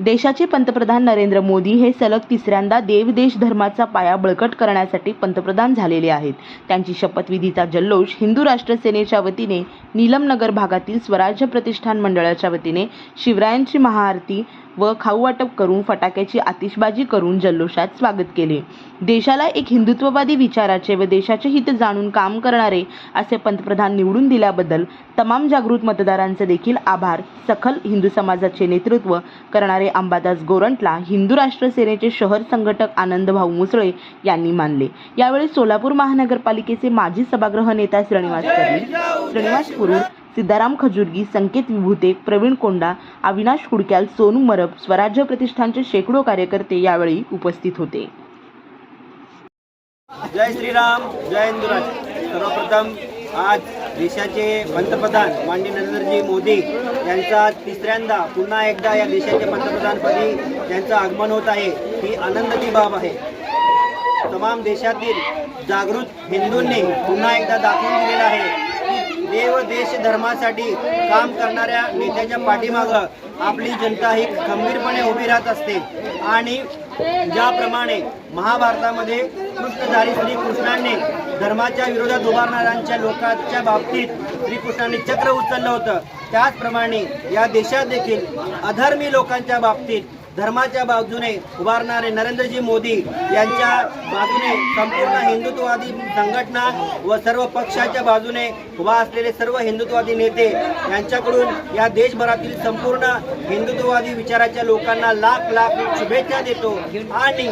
देशाचे पंतप्रधान नरेंद्र मोदी हे सलग तिसऱ्यांदा देव देश धर्माचा पाया बळकट करण्यासाठी पंतप्रधान झालेले आहेत. त्यांची शपथविधीचा जल्लोष हिंदू राष्ट्र सेनेच्या वतीने नीलमनगर भागातील स्वराज्य प्रतिष्ठान मंडळाच्या वतीने शिवरायांची महाआरती व खाऊ वाटप करून फटाक्याची आतिषबाजी करून जल्लोषात स्वागत केले. देशाला एक हिंदुत्ववादी विचाराचे व देशाचे हित जाणून काम करणारे असे पंतप्रधान निवडून दिल्याबद्दल तमाम जागृत मतदारांचे देखील आभार. सखल हिंदू समाजाचे नेतृत्व करणारे अंबादास गोरंटला हिंदू राष्ट्र सेनेचे शहर संघटक आनंद भाऊ मुसळे यांनी मानले. यावेळी सोलापूर महानगरपालिकेचे माजी सभागृह नेता श्रीनिवास श्रीनिवास कुरुड सिद्धाराम खजुर्गी संकेत विभूते प्रवीण कोंडा अविनाश कुडक्याल सोनू मरब स्वराज्य प्रतिष्ठानचे शेकडो कार्यकर्ते यावेळी उपस्थित होते. जय श्रीराम जय हिंदुराज. सर्वप्रथम आज देशाचे पंतप्रधान माननीय नरेंद्रजी मोदी यांचा तिसऱ्यांदा पुन्हा एकदा या देशाचे पंतप्रधानपदी त्यांचं आगमन होत आहे. ही आनंदाची बाब आहे. तमाम देशातील जागृत हिंदूंनी पुन्हा एकदा दाखवून दिलेला आहे. देव देश धर्मासाठी काम करणाऱ्या नेत्याच्या पाठीमागं आपली जनता ही खंबीरपणे उभी राहत असते. आणि ज्याप्रमाणे महाभारतामध्ये कृष्णधारी श्रीकृष्णांनी धर्माच्या विरोधात उभारणाऱ्यांच्या लोकांच्या बाबतीत श्रीकृष्णांनी चक्र उचललं होतं. त्याचप्रमाणे या देशात देखील अधर्मी लोकांच्या बाबतीत धर्माच्या बाजूने उभारणारे नरेंद्रजी मोदी यांच्या बाजूने संपूर्ण हिंदुत्ववादी संघटना व सर्व पक्षाच्या बाजूने उभा असलेले सर्व हिंदुत्ववादी नेते यांच्याकडून या देशभरातील संपूर्ण हिंदुत्ववादी विचाराच्या लोकांना लाख लाख शुभेच्छा देतो. आणि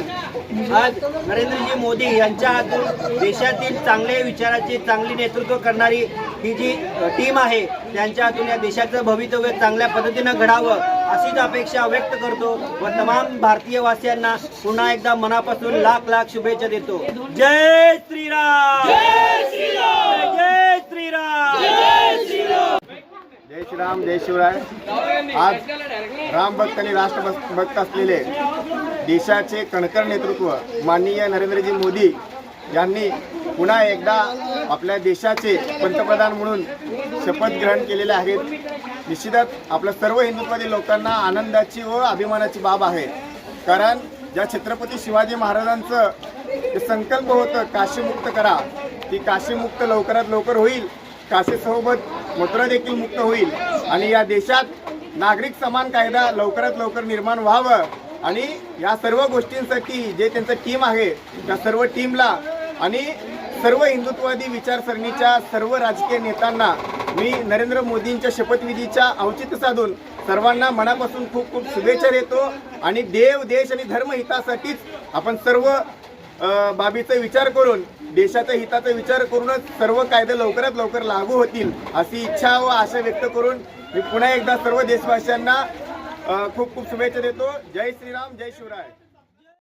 आज नरेंद्रजी मोदी यांच्या हातून देशातील चांगले विचाराचे चांगली नेतृत्व करणारी ही जी टीम आहे त्यांच्या हातून या देशाचं भवितव्य चांगल्या पद्धतीनं घडावं अशीच अपेक्षा व्यक्त करतो. व तमाम भारतीय वासियांना पुन्हा एकदा मनापासून लाख लाख शुभेच्छा देतो. जय श्रीराम! जय श्रीराम! जय श्रीराम! जय श्रीराम! जय शिवराय. आज रामभक्त आणि राष्ट्रभक्त असलेले देशाचे कणकर नेतृत्व माननीय नरेंद्रजी मोदी यांनी पुन्हा एकदा आपल्या देशाचे पंतप्रधान म्हणून शपथ ग्रहण केलेले आहेत. निश्चितच आपल्या सर्व हिंदुत्वादी लोकांना आनंदाची व अभिमानाची बाब आहे. कारण ज्या छत्रपती शिवाजी महाराजांचं जे संकल्प होतं काशीमुक्त करा ती काशीमुक्त लवकरात लवकर होईल. काशीसोबत मथुरा देखील मुक्त होईल. आणि या देशात नागरिक समान कायदा लवकरात लवकर निर्माण व्हावं. आणि या सर्व गोष्टींसाठी जे त्यांचं टीम आहे त्या सर्व टीमला आणि सर्व हिंदुत्ववादी विचारसरणीच्या सर्व राजकीय नेत्यांना मी नरेंद्र मोदींच्या शपथविधीच्या औचित्य साधून सर्वांना मनापासून खूप खूप शुभेच्छा देतो आणि देव देश आणि धर्महितासाठीच आपण सर्व बाबीचा विचार करून देशाच्या हिताचा विचार करूनच सर्व कायदे लवकरात लवकर लागू होतील अशी इच्छा व आशा व्यक्त करून मी पुन्हा एकदा सर्व देशवासियांना खूप खूप शुभेच्छा देतो. जय श्रीराम जय शिवराय.